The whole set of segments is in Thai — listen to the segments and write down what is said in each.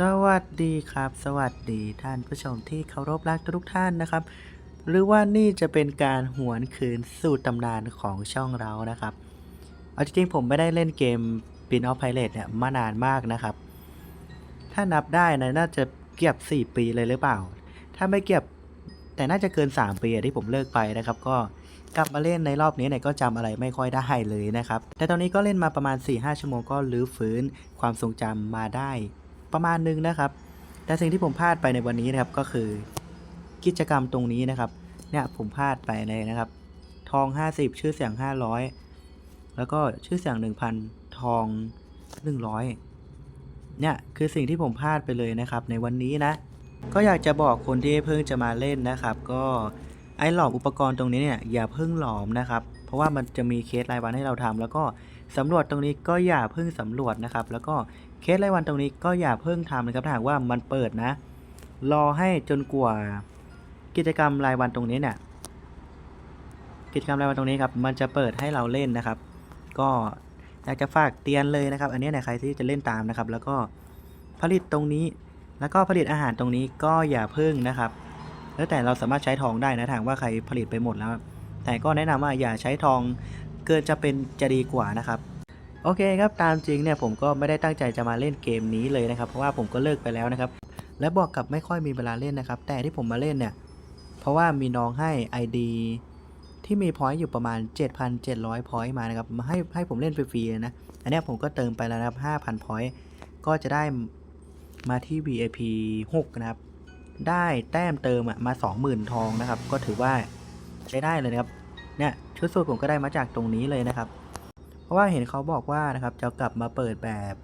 สวัสดีครับ สวัสดีท่านผู้ชมที่เคารพรักทุกท่านนะครับ หรือว่านี่จะเป็นการหวนคืนสู่ตำนานของช่องเรานะครับ เอาจริงๆผมไม่ได้เล่นเกม Pin of Pirate เนี่ยมานานมากนะครับ ถ้านับได้นะน่าจะเกือบ4 ปีเลยหรือเปล่า ถ้าไม่เกือบแต่น่าจะเกิน 3 ปีที่ผมเลิกไปนะครับ ก็กลับมาเล่นในรอบนี้เนี่ยก็จำอะไรไม่ค่อยได้เลยนะครับ แต่ตอนนี้ก็เล่นมาประมาณ 4-5 ชั่วโมงก็รื้อฟื้นความทรงจำมาได้ ประมาณนึงนะครับ แต่สิ่งที่ผมพลาดไปในวันนี้นะครับก็คือกิจกรรมตรงนี้นะครับ เนี่ยผมพลาดไปเลยนะครับ ทอง 50 ชื่อเสียง 500 แล้วก็ชื่อเสียง 1,000 ทอง 100 เนี่ยคือสิ่งที่ผมพลาดไปเลยนะครับ ในวันนี้นะ ก็อยากจะบอกคนที่เพิ่งจะมาเล่นนะครับ ก็ไอ้หลอมอุปกรณ์ตรงนี้เนี่ยอย่าเพิ่งหลอมนะครับ เพราะว่ามันจะมีเคสรายวันให้เราทำแล้วก็ สำรวจตรงนี้ก็อย่าเพิ่งสำรวจนะครับ แล้วก็เคสรายวันตรงนี้ก็อย่าเพิ่งทำนะครับถ้าหากว่ามันเปิดนะ รอให้จนกว่ากิจกรรมรายวันตรงนี้เนี่ยกิจกรรมรายวันตรงนี้ครับมันจะเปิดให้เราเล่นนะครับ ก็อยากจะฝากเตือนเลยนะครับ อันนี้เนี่ยใครที่จะเล่นตามนะครับ แล้วก็ผลิตตรงนี้ แล้วก็ผลิตอาหารตรงนี้ก็อย่าเพึ่งนะครับ แล้วแต่เราสามารถใช้ทองได้นะทางว่าใครผลิตไปหมดแล้ว แต่ก็แนะนำว่าอย่าใช้ทอง เกินจะเป็นจะดีกว่านะครับโอเคครับตามจริงเนี่ยผมก็ไม่ได้ตั้งใจจะมาเล่นเกมนี้เลยนะครับ เพราะว่าผมก็เลิกไปแล้วนะครับ และบอกกับไม่ค่อยมีเวลาเล่นนะครับ แต่ที่ผมมาเล่นเนี่ยเพราะว่ามีน้องให้ ID ที่มีพอยต์อยู่ประมาณ 7,700พอยต์มานะครับมาให้ให้ผมเล่นฟรีๆนะอันนี้ผมก็เติมไปแล้วนะครับ5,000พอยต์ก็จะได้มาที่ VIP 6 นะครับ ได้แต้มเติมอะมา 20,000 ทองนะครับ ก็ถือว่าใช้ได้เลยนะครับ เนี่ยชุดสูตรผมก็ได้มาจากตรงนี้เลยนะครับ เพราะว่าเห็นเขาบอกว่านะครับจะกลับมาเปิดแบบ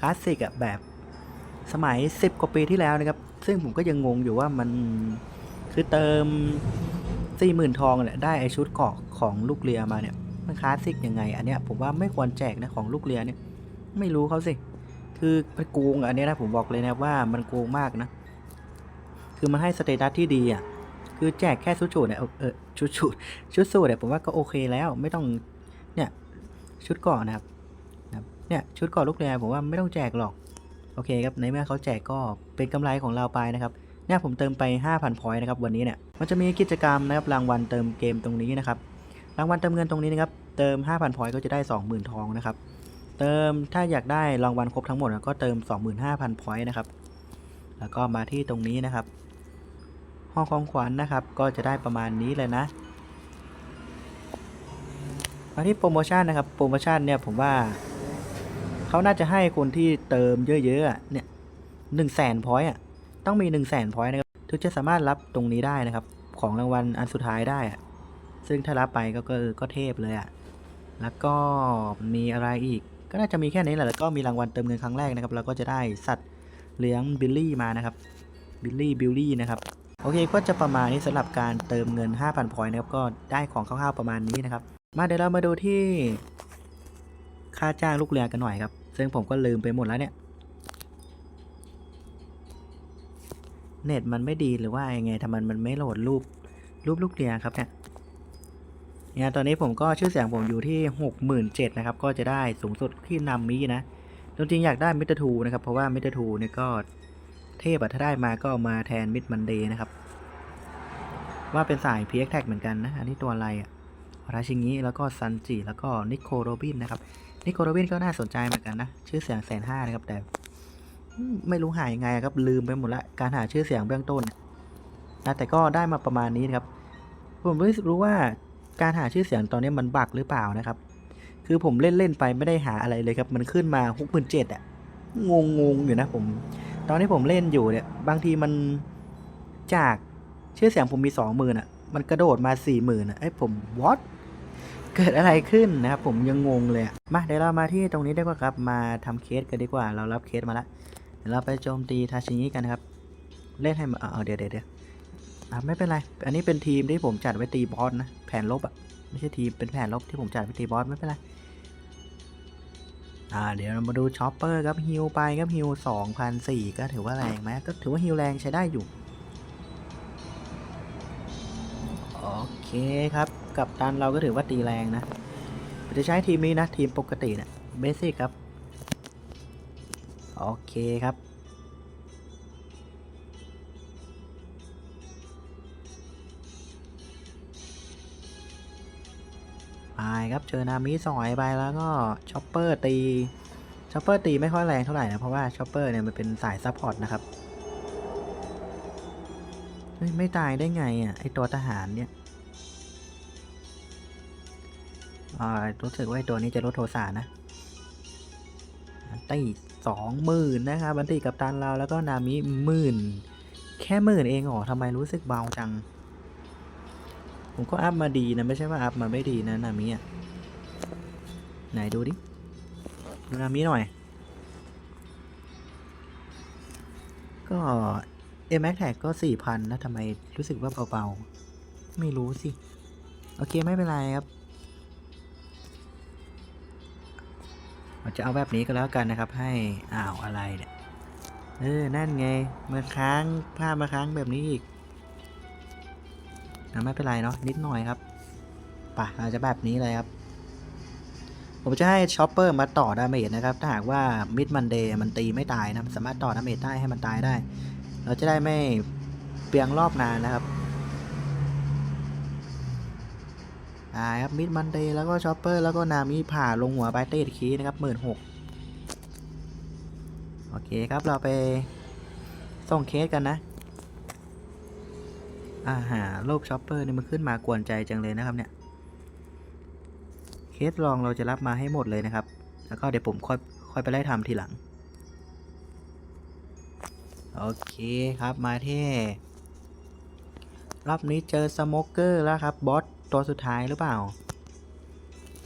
คลาสสิกอะแบบสมัย 10 กว่าปีที่แล้วนะครับ ซึ่งผมก็ยังงงอยู่ว่ามันคือเติม40,000ทองเนี่ยได้ไอชุดเกาะของลูกเรือมาเนี่ยมันคลาสสิกยังไง อันเนี้ยผมว่าไม่ควรแจกนะของลูกเรือเนี่ย ไม่รู้เขาสิคือไปโกงอันเนี้ยนะผมบอกเลยนะว่ามันโกงมากนะ คือมันให้สเตตัสที่ดีอะ คือแจกแค่ชุดสูเนี่ยเออชุดสูชุดสูทเนี่ยผมว่าก็โอเคแล้วไม่ต้องเนี่ยชุดเกาะนะครับนะครับเนี่ยชุดเกาะลูกเรือผมว่าไม่ต้องแจกหรอกโอเคครับในเมื่อเขาแจกก็เป็นกำไรของเราไปนะครับเนี่ยผมเติมไป 5,000พอยต์นะครับวันนี้เนี่ยมันจะมีกิจกรรมนะครับรางวัลเติมเกมตรงนี้นะครับรางวัลเติมเงินตรงนี้นะครับเติม 5,000พอยต์ก็จะได้ 20,000 ทองนะครับเติมถ้าอยากได้รางวัลครบทั้งหมดก็เติม 25,000พอยต์นะครับแล้วก็มาที่ตรงนี้นะครับ ห้องของขวัญนะครับ ก็จะได้ประมาณนี้เลยนะมาที่โปรโมชั่นนะครับ โปรโมชั่นเนี่ยผมว่าเขาน่าจะให้คนที่เติมเยอะๆอะเนี่ยหนึ่งแสนพอยต์อะต้องมีหนึ่งแสนพอยต์นะครับถึงจะสามารถรับตรงนี้ได้นะครับ ของรางวัลอันสุดท้ายได้อะซึ่งถ้ารับไปก็ก็ก็เทพเลยอะแล้วก็มีอะไรอีก ก็น่าจะมีแค่นี้แหละแล้วก็มีรางวัลเติมเงินครั้งแรกนะครับแล้วก็จะได้สัตว์เลี้ยงบิลลี่มานะครับบิลลี่บิลลี่นะครับ โอเคก็จะประมาณนี้สำหรับการเติมเงิน 5,000พอยต์นะครับก็ได้ของคร่าวๆประมาณนี้นะครับ มาเดี๋ยวเรามาดูที่ ค่าจ้างลูกเรือกันหน่อยครับ ซึ่งผมก็ลืมไปหมดแล้วเนี่ยเน็ตมันไม่ดีหรือว่ายังไงทำไมมันไม่โหลดรูปรูปลูกเรือครับเนี่ยเนี่ยตอนนี้ผมก็ชื่อเสียงผมอยู่ที่หกหมื่นเจ็ดนะครับ ก็จะได้สูงสุดที่นามินะจริงๆอยากได้มิเตอร์ทูนะครับ เพราะว่ามิเตอร์ทูเนี่ยก็ เทพอะถ้าได้มาก็เอามาแทนมิดมันเดย์นะครับ ว่าเป็นสาย PX Tag เหมือนกันนะ อันนี้ตัวอะไรอะราชิงิแล้วก็ซันจิแล้วก็นิโคโรบินนะครับ นิโคโรบินก็น่าสนใจเหมือนกันนะ ชื่อเสียงแสนห้านะครับ แต่ไม่รู้หายยังไงครับ ลืมไปหมดละการหาชื่อเสียงเบื้องต้นนะแต่ก็ได้มาประมาณนี้นะครับ ผมไม่รู้ว่าการหาชื่อเสียงตอนนี้มันบักหรือเปล่านะครับ คือผมเล่นเล่นไปไม่ได้หาอะไรเลยครับ มันขึ้นมาหกหมื่นเจ็ดอะงงงอยู่นะผม ตอนที่ผมเล่นอยู่เนี่ย บางทีมันจากชื่อเสียงผมมีสองหมื่นอะ มันกระโดดมาสี่หมื่นอะไอ้ผม what เกิดอะไรขึ้นนะครับผมยังงงเลยมาเดี๋ยวเรามาที่ตรงนี้ไดีกว่าครับ มาทำเคสกันดีกว่า เรารับเคสมาแล้วเดี๋ยวเราไปโจมตีทาชิงิกันนะครับ เล่นให้มาเอาเดี๋ยวเดี๋ยวเดี๋ยวอะไม่เป็นไร อันนี้เป็นทีมที่ผมจัดไว้ตีบอสนะ แผนลบอะ ไม่ใช่ทีม เป็นแผนลบที่ผมจัดไว้ตีบอสไม่เป็นไร อ่าเดี๋ยวเรามาดูช็อปเปอร์ครับฮิวไปครับฮิวสองพันสี่ก็ถือว่าแรงไหมก็ถือว่าฮิวแรงใช้ได้อยู่ โอเคครับ กับตันเราก็ถือว่าตีแรงนะจะใช้ทีมนี้นะ ทีมปกตินะเบสิกครับ โอเคครับ ไปครับเจอนามิสอยไปแล้วก็ช็อปเปอร์ตีช็อปเปอร์ตีไม่ค่อยแรงเท่าไหร่นะเพราะว่าช็อปเปอร์เนี่ยมันเป็นสายซัพพอร์ตนะครับไม่ตายได้ไงอะไอตัวทหารเนี่ยอ่ารู้สึกว่าตัวนี้จะลดโทสะนะตีสองหมื่นนะครับบันตีกับตันเราแล้วก็นามิหมื่น แค่หมื่นเองเหรอทำไมรู้สึกเบาจัง ผมก็อัพมาดีนะ ไม่ใช่ว่าอัพมาไม่ดีนะนามิอะไหนดูดิดูนามิหน่อย ก็เอ m ม็กแท็กก็สี่พันนะทำไมรู้สึกว่าเบาๆ ไม่รู้สิ โอเคไม่เป็นไรครับเราจะเอาแบบนี้ก็แล้วกันนะครับ ให้อ้าวอะไรเนี่ยเออ นั่นไงมาค้างภาพมาค้างแบบนี้อีก อะไม่เป็นไรเนาะนิดหน่อยครับป่ะเราจะแบบนี้เลยครับ ผมจะให้ช็อปเปอร์มาต่อดาเมจนะครับ ถ้าหากว่ามิดมันเดย์มันตีไม่ตายนะสามารถต่อดาเมจได้ให้มันตายได้ เราจะได้ไม่เปลียงรอบนานนะครับอ่าครับมิดมันเดย์แล้วก็ช็อปเปอร์แล้วก็นามิผ่าลงหัวไปเตดคีนะครับหมื่นหกโอเคครับเราไปส่งเคสกันนะ อาหารูปช็อปเปอร์นี่มันขึ้นมากวนใจจังเลยนะครับเนี่ย เคสลองเราจะรับมาให้หมดเลยนะครับ แล้วก็เดี๋ยวผมค่อยค่อยไปไล่ทำทีหลัง โอเคครับมาที่รอบนี้เจอสโมเกอร์แล้วครับบอสตัวสุดท้ายหรือเปล่า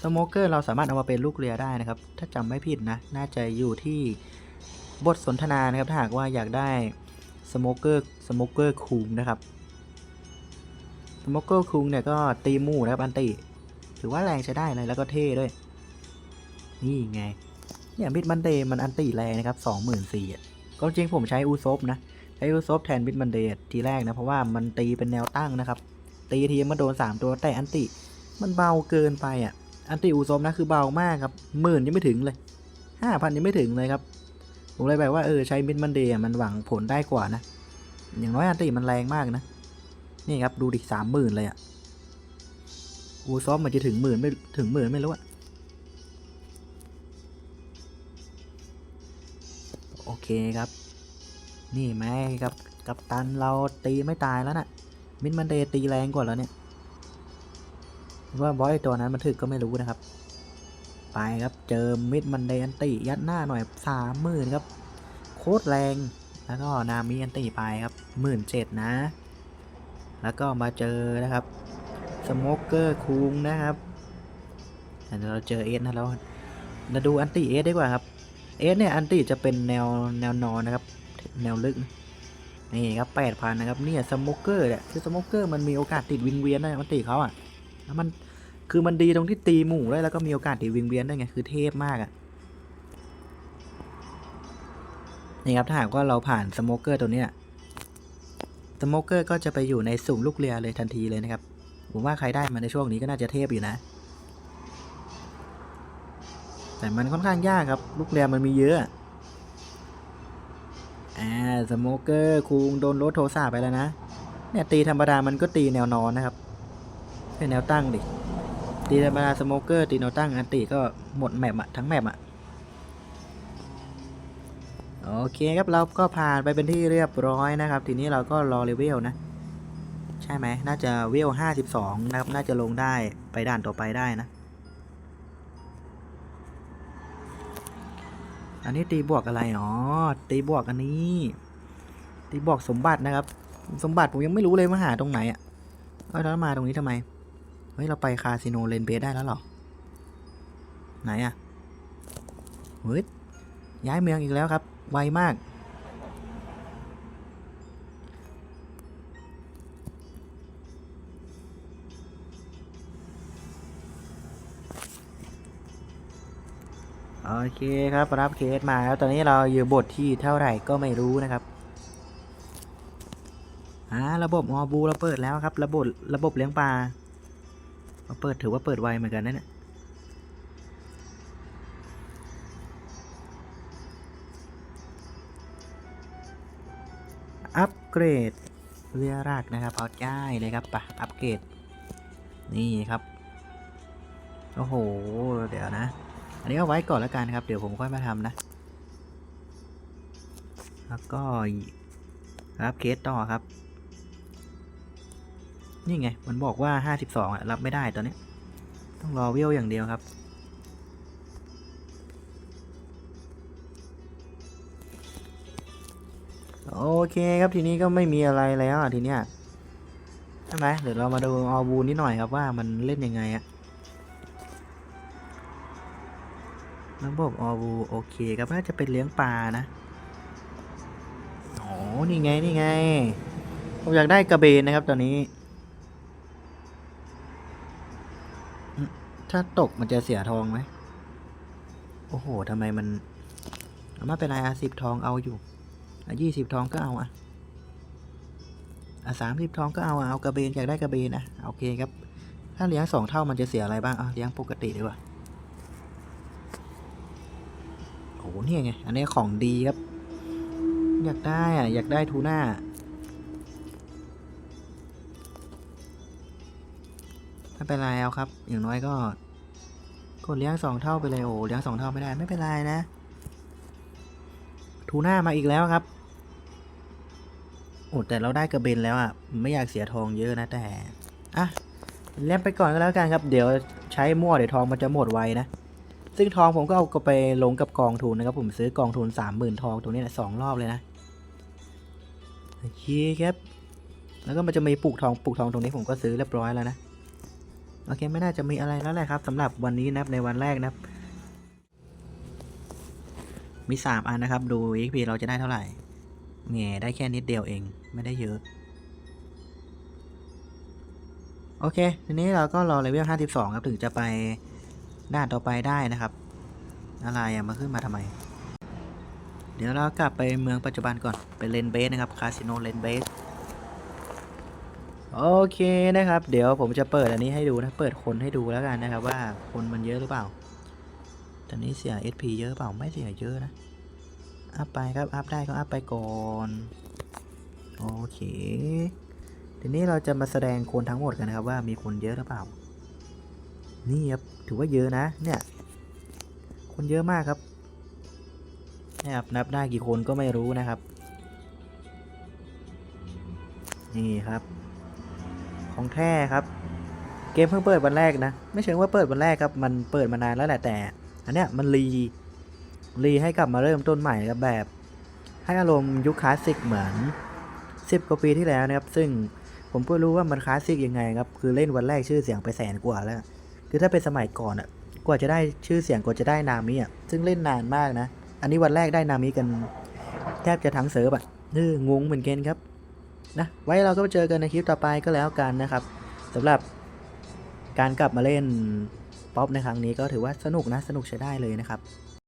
สโมเกอร์เราสามารถเอามาเป็นลูกเรือได้นะครับ ถ้าจำไม่ผิดนะ น่าจะอยู่ที่บทสนทนานะครับ ถ้าหากว่าอยากได้สโมเกอร์สโมเกอร์คูมนะครับ สโมเกอร์คูมเนี่ยก็ตีหมู่นะครับอันติถือว่าแรงใช้ได้เลยแล้วก็เท่ด้วย นี่ไง เนี่ยมิดมันเดย์มันอันติแรงนะครับสองหมื่นสี่ก็จริงผมใช้อูซบนะใช้อูซบแทนมิดมันเดย์ทีแรกนะเพราะว่ามันตีเป็นแนวตั้งนะครับ ตีทีมันโดน3ตัวแต่อันติมันเบาเกินไปอะ อันติอูซบนะคือเบามากครับหมื่นยังไม่ถึงเลยห้าพันยังไม่ถึงเลยครับผมเลยแบบว่าเออใช้มิดมันเดย์มันหวังผลได้กว่านะอย่างน้อยอันติมันแรงมากนะ นี่ครับดูดิสามหมื่นเลยอะอูซ้อฟมันจะถึงหมื่นไม่ถึงหมื่นไม่รู้อะโอเคครับ นี่ไหมครับ กับตันเราตีไม่ตายแล้วนะ่ะ มิดมันเดย์ตีแรงกว่าแล้วเนี่ย ว่าบอสไอตัวนั้นมันถึกก็ไม่รู้นะครับ ไปครับเจอมิดมันเดย์อันติยัดหน้าหน่อยสามหมื่นครับ โคตรแรงแล้วก็นามิอันติไปครับหมื่นเจ็ดนะ แล้วก็มาเจอนะครับสโมกเกอร์คุงนะครับเดี๋ยวเราเจอเอสนะแล้วเราดูอันติเอสดีกว่าครับเอสเนี่ยอันติจะเป็นแนวแนวนอนนะครับ แนวลึกนี่ครับแปดพันนะครับเนี่ยสโมกเกอร์เนี่ยคือสโมกเกอร์มันมีโอกาสติดวิงเวียนได้อันติเขาอะแล้วมันคือมันดีตรงที่ตีหมู่ได้แล้วก็มีโอกาสติดวิงเวียนได้ไงคือเทพมากอะนี่ครับถ้าหากว่าเราผ่านสโมกเกอร์ตัวเนี้ย สโมเกอร์ก็จะไปอยู่ในสุ่มลูกเรือเลยทันทีเลยนะครับ ผมว่าใครได้มาในช่วงนี้ก็น่าจะเทพอยู่นะ แต่มันค่อนข้างยากครับ ลูกเรือมันมีเยอะอ่าสโมเกอร์คุงโดนรถโทสาไปแล้วนะ เนี่ยตีธรรมดามันก็ตีแนวนอนนะครับเป็นแนวตั้งดิตีธรรมดาสโมเกอร์ตีแนวตั้งอันตีก็หมดแมปอะทั้งแมปอะ โอเคครับเราก็ผ่านไปเป็นที่เรียบร้อยนะครับ ทีนี้เราก็รอเลเวลนะ ใช่ไหมน่าจะเวลห้าสิบสองนะครับ น่าจะลงได้ไปด่านต่อไปได้นะ อันนี้ตีบวกอะไรอ๋อตีบวกอันนี้ ตีบวกสมบัตินะครับ สมบัติผมยังไม่รู้เลยว่าหาตรงไหนอะเอ้ยแล้วมาตรงนี้ทำไมเฮ้ยเราไปคาสิโนเลนเบสได้แล้วหรอไหนอะเฮ้ยย้ายเมืองอีกแล้วครับ ไวมาก โอเคครับรับเคสมาแล้วตอนนี้เราอยู่บทที่เท่าไหร่ก็ไม่รู้นะครับอ่าระบบมอบูเราเปิดแล้วครับ ระบบระบบเลี้ยงปลาเราเปิดถือว่าเปิดไวเหมือนกันนะเนี่ย เกรดเรือรากนะครับเอาง่ายเลยครับปะอัปเกรดนี่ครับโอ้โหเดี๋ยวนะ อันนี้เอาไว้ก่อนแล้วกันครับ เดี๋ยวผมค่อยมาทำนะ แล้วก็รับเคสต่อครับ นี่ไง มันบอกว่า 52อะรับไม่ได้ตอนนี้ ต้องรอเวลอย่างเดียวครับ โอเคครับทีนี้ก็ไม่มีอะไรแล้วทีเนี้ยใช่ไหมเดี๋ยวเรามาดูออบูนิดหน่อยครับว่ามันเล่นยังไงอะระบบออบูโอเคครับน่าจะเป็นเลี้ยงปลานะโอ๋อนี่ไงนี่ไงผมอยากได้กระเบนนะครับตอนนี้ถ้าตกมันจะเสียทองไหม โอ้โห ทำไมมันเอามาเป็นไรอาสิบทองเอาอยู่ อะยี่สิบทองก็เอาอะอะสามสิบทองก็เอาเอากระเบนอยากได้กระเบนอะโอเคครับ ถ้าเลี้ยงสองเท่ามันจะเสียอะไรบ้างอะเลี้ยงปกติดีกว่าโอ้โหเนี่ยไงอันนี้ของดีครับ อยากได้อะอยากได้ทูน่าไม่เป็นไรเอาครับ อย่างน้อยก็กดเลี้ยงสองเท่าไปเลยโอ้เลี้ยงสองเท่าไม่ได้ไม่เป็นไรนะ ทูน่ามาอีกแล้วครับ โอ้แต่เราได้กระเบนแล้วอะไม่อยากเสียทองเยอะนะแต่อะเล่นไปก่อนก็แล้วกันครับ เดี๋ยวใช้มั่วเดี๋ยวทองมันจะหมดไวนะซึ่งทองผมก็เอาไปลงกับกองทุนนะครับผมซื้อกองทุนสามหมื่นทองตรงนี้แหละสองรอบเลยนะโอเคครับแล้วก็มันจะมีปลูกทองปลูกทองตรงนี้ผมก็ซื้อเรียบร้อยแล้วนะโอเคไม่น่าจะมีอะไรแล้วแหละครับสำหรับวันนี้นะครับในวันแรกนะครับมี 3 อันนะครับ ดู XP เราจะได้เท่าไหร่ แง่ได้แค่นิดเดียวเองไม่ได้เยอะ โอเค ทีนี้เราก็รอเลเวล52 ครับ ถึงจะไปด่านต่อไปได้นะครับ อะไรอะมาขึ้นมาทำไม เดี๋ยวเรากลับไปเมืองปัจจุบันก่อนไปเลนเบสนะครับ คาสิโนเลนเบสโอเคนะครับ เดี๋ยวผมจะเปิดอันนี้ให้ดูนะ เปิดคนให้ดูแล้วกันนะครับ ว่าคนมันเยอะหรือเปล่า ตอนนี้เสีย SP เยอะเปล่าไม่เสียเยอะนะ อัพไปครับ อัพได้ก็อัพไปก่อน โอเค ทีนี้เราจะมาแสดงคนทั้งหมดกันนะครับ ว่ามีคนเยอะหรือเปล่า นี่ครับ ถือว่าเยอะนะ เนี่ย คนเยอะมากครับนี่ครับนับได้กี่คนก็ไม่รู้นะครับ นี่ครับ ของแท้ครับ เกมเพิ่งเปิดวันแรกนะ ไม่เชิงว่าเปิดวันแรกครับ มันเปิดมานานแล้วแหละแต่ อันเนี้ยมันรี รีให้กลับมาเริ่มต้นใหม่กับแบบ ให้อารมณ์ยุคคลาสสิกเหมือน 10 กว่าปีที่แล้วนะครับ ซึ่งผมก็รู้ว่ามันคลาสสิกยังไงครับ คือเล่นวันแรกชื่อเสียงไปแสนกว่าแล้ว คือถ้าเป็นสมัยก่อนอะ กว่าจะได้ชื่อเสียงกว่าจะได้นามิอะ ซึ่งเล่นนานมากนะ อันนี้วันแรกได้นามิกัน แทบจะทั้งเซิร์ฟอะเอองงเหมือนกันครับ นะ ไว้เราก็เจอกันในคลิปต่อไปก็แล้วกันนะครับสำหรับการกลับมาเล่นป๊อปในครั้งนี้ก็ถือว่าสนุกนะ สนุกใช้ได้เลยนะครับ